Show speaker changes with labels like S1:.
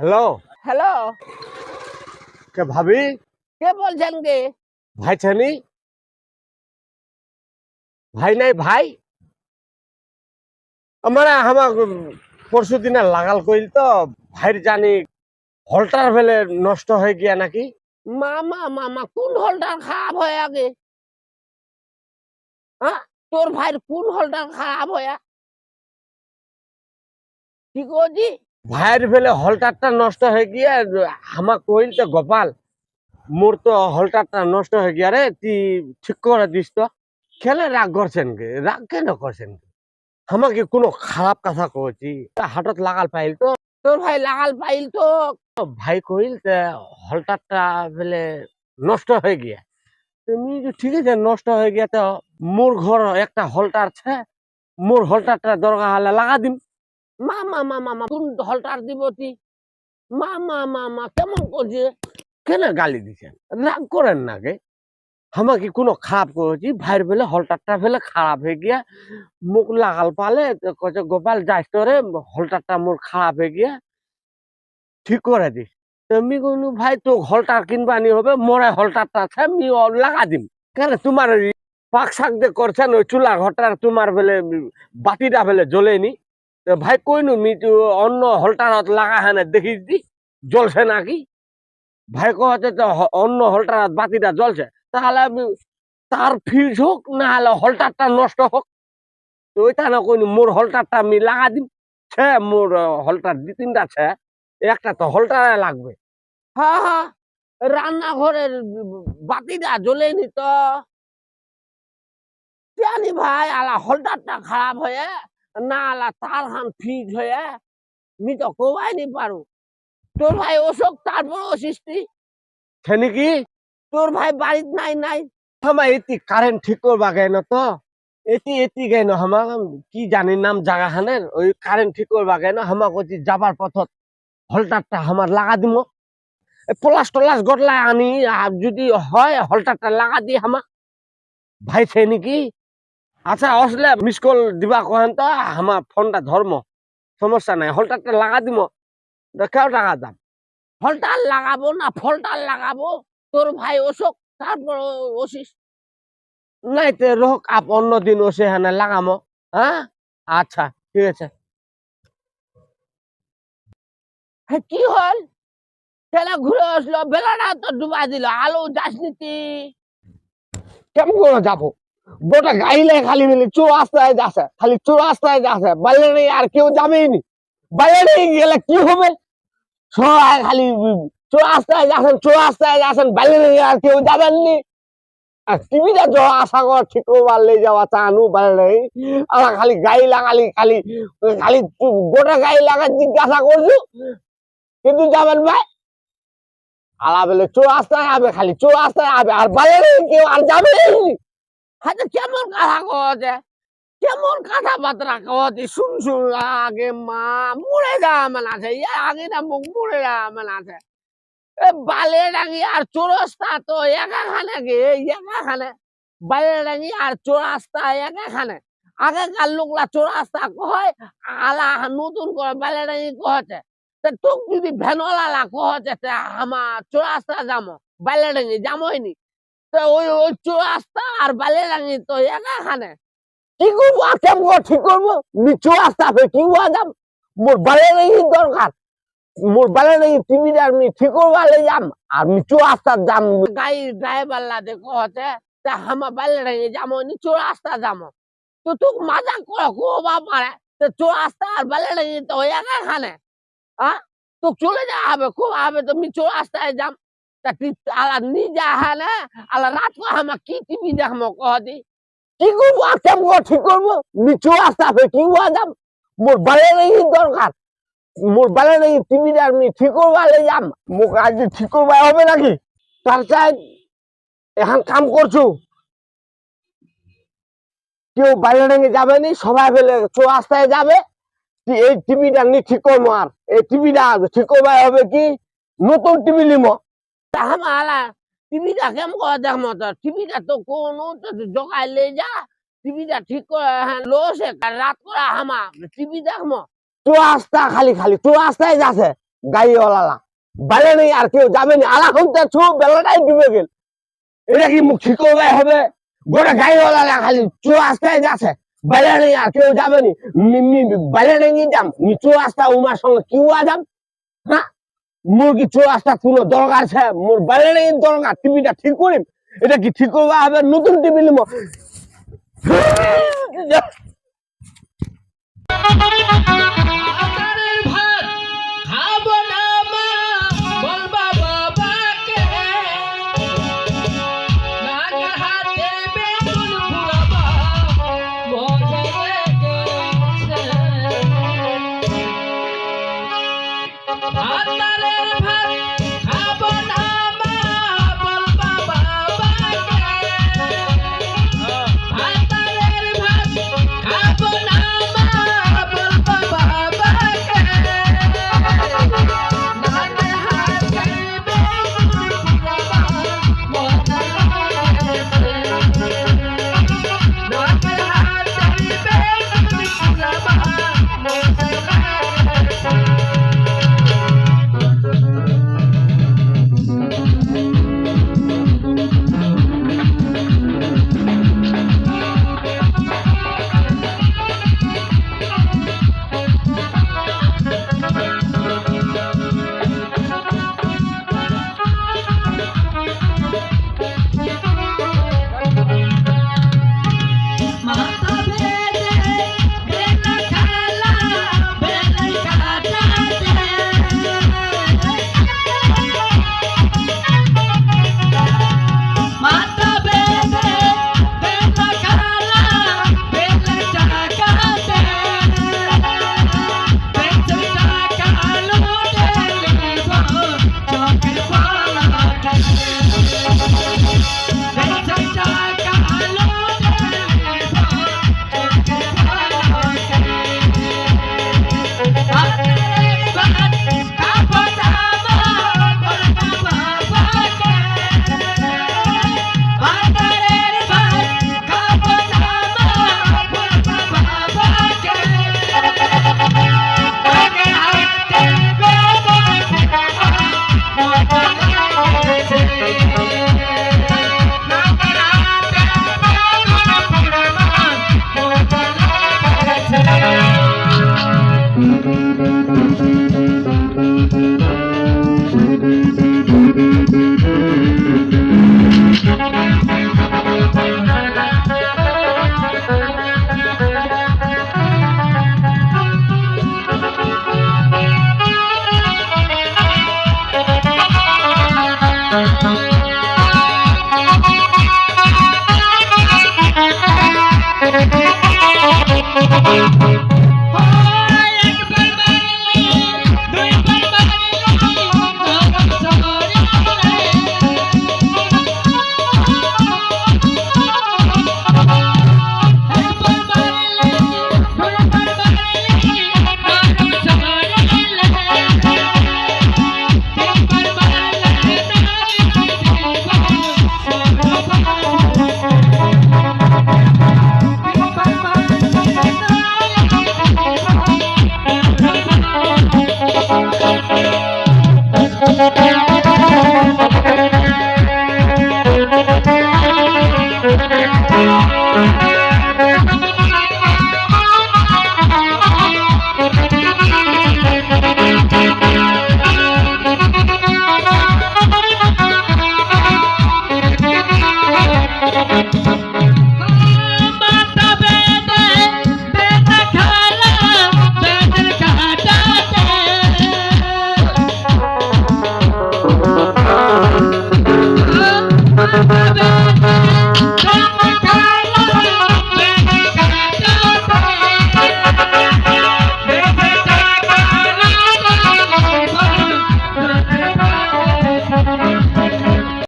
S1: Hello?
S2: Hello?
S1: কে ভাবি?
S2: কে বলছেন কে
S1: ভাই ছানি? ভাই নাই ভাই? আমার আমার পরশু দিনে লাগাল কইল তো ভাইর জানি হলটার ফেলে নষ্ট হয়ে গিয়া নাকি?
S2: মামা মামা কোন হলটার খারাপ হয় আগে? হ্যাঁ তোর ভাইয়ের কোন হলটার খারাপ হয় কি করছি
S1: ভাইয়ের ফেলে হলটারটা নষ্ট হয়ে গিয়া আমার কইল তো গোপাল, মোর তো হলটারটা নষ্ট হয়ে গিয়া রে তুই ঠিক করে দিস তো। খেলে রাগ করছেন কে? রাগ কেন করছেন কে? আমাকে কোনো খারাপ কথা কইছি? হাটত লাগাল পাইল তো।
S2: তোর ভাই লাগাল পাইল তো।
S1: ভাই কইল হলটারটা ফেলে নষ্ট হয়ে গিয়া। তুমি ঠিক আছে, নষ্ট হয়ে গিয়া তো মোর ঘর একটা হলটার আছে। মোর হলটারটা দরকার হলে লাগা দিম।
S2: মামা মামা মামা কোন হলটার দিব তুই মামা মামা কেমন করছে?
S1: কেন গালি দিছেন রাগ করেন না গে আমাকে কোনো খারাপ করেছি? ভাইয়ের ফেলে হলটারটা ফেলে খারাপ হয়ে গিয়া মুখ লাগাল পালে কছে গোপাল যাইস তো রে হলটারটা মোর খারাপ হয়ে গিয়া। ঠিক করে দিস। তুমি কোনো ভাই তো হলটার কিনবা নি হবে, মোরে হলটারটা আছে, আমি লাগা দিম। কেন তোমার পাক শাক দিয়ে করছেন, ওই চুলা ঘরটার তোমার ফেলে বাতিটা ফেলে জ্বলেনি? ভাই কইনু মি তো অন্য হলটারত লাগা হ্যাঁ দেখিস দি, জ্বলছে নাকি? ভাই কহতে তো অন্য হলটার বাতিটা জ্বলছে। তাহলে তার ফিউজ হোক না হলে হলটারটা নষ্ট হোক, তো ওইটা না কইনি, মোর হলটারটা আমি লাগা দিম। ছে, মোর হলটার দুই তিনটা আছে একটা তো হলটারে লাগবে।
S2: হ্যাঁ হ্যাঁ রান্নাঘরের বাতিটা জ্বলেনি তো। জানি ভাই, আলা হলটারটা খারাপ হয়ে না আলা তার হান ফিজ হয়ে মি তো কোবাই নি পারু। তোর ভাই অশোক তারপর অসিস্তি
S1: সে নাকি
S2: তোর ভাই বাড়িত নাই নাই।
S1: হামা এটি কারেন্ট ঠিক করবা গেন তো? এটি এটি গেন হামা কি জানি নাম জায়গা খানের ওই কারেন্ট ঠিক করবা গেন হামা কইছি যাবার পথত হলটারটা আমার লাগা দিম। পলাশ টলাশ গটলাই আনি আর যদি হয় হলটারটা লাগা দি হামা। ভাই সে নাকি আচ্ছা আসলে মিস কল দিবা কহেন তো আমার ফোনটা ধর্ম সমস্যা নাই হলটারটা লাগা দিব কেউ টাকা দাম
S2: ফলটার লাগাবো না ফলটার লাগাবো তোর ভাই অশোক তারপর অসিস
S1: নাই তে রোক আপ অন্য দিন ওসে হানে লাগামো হ্যাঁ আচ্ছা ঠিক আছে।
S2: হ্যাঁ কি হল? ছেলে ঘুরে আসলো বেলাটা তো ডুবা দিল আলো যাসনি
S1: কেমন করে যাব? গোটা গাইলে খালি মিলি চো রাস্তায় যাচ্ছে, খালি চো রাস্তায় যাচ্ছে, বাইরে নেই আর কেউ যাবেই নি। বাইরে গেলে কি হবে? সবাই খালি চো রাস্তায় যাচ্ছেন চো রাস্তায় যাচ্ছেন, বাইরে নেই আর কেউ যাবেন নি। আর জ আশা গাই করছু, কিন্তু যাবেন ভাই। বলে আবে, খালি আবে, আর কেউ, আর যাবে
S2: হ্যাঁ তো কেমন কথা কছে কেমন কথা বার্তা কছে শুন শুন, আগে মা মরে যাওয়া মানে আছে। আগে না মুখ মরে যাওয়া মানে আছে। বালে ডাঙ্গি আর চোরস্তা তো একাখানে গে একাখানে। বালে ডাঙ্গি আর চোরাস্তা একাখানে। আগেকার লোকলা চোরাস্তা কয়, আলা নতুন করে বালে ডাঙ্গি কহছে তোক যদি ভ্যানওয়ালা কহছে আমার চোরাস্তা যামো, বালে ডাঙ্গি যামোই নি তো ওই চোরাস্তা আর তো একাখানে
S1: কি করব? আর ঠিক করব? রাস্তা ঠিক লে যাম। রাস্তা
S2: ড্রাইভার তা হামা যামো তো তুক মাজা করে কোবা পারে তো চোরাস্তা আর চলে যা হবে খুব হবে তো মি চোরাস্তায় যাম। তা তুই আলা নিজা হ্যাঁ না আলা রাত को হামা কি
S1: করব ঠিক করব নিচু রাস্তা ফে কি মোর বালে দরকার মোর বালে ঠিক যাম মোক আজ ঠিক করবা হবে নাকি তার চাই এখন কাম করছু কেউ বাইরে ভেঙে যাবে নি সবাই ফেলে চো রাস্তায় যাবে এই টিভিটা নি ঠিক করব আর এই টিভিটা ঠিক করবা হবে কি নতুন টিভি লিমো
S2: তা হামা আলা টিভিটা কেম করে দেখমো তো টিভিটা তো কোনো তো জোগাই লে যা, টিভিটা ঠিক করে হ্যাঁ লোসে রাত করে হামা টিভি দেখমো
S1: চো রাস্তা খালি খালি চো রাস্তায় যাচ্ছে গাইওয়ালা বাইরে নেই আর কেউ যাবে না আর এখন ছু বেলাটাই ডুবে গেল। এটা কি মুখ ঠিক হবে? গোটা গাইওয়ালা খালি চু আসতে যাচ্ছে বাইরে নেই আর কেউ যাবে নি বাইরে নেই যাম চু আসতা উমার সঙ্গে কেউ আজাম হ্যাঁ? মোর চোরাসটা তুলো দরকার আছে, মোর বাইরে দরকার, টিভিটা ঠিক করিম? এটা কি ঠিক করবা? হবে নতুন টিভি নিব।
S2: Thank you.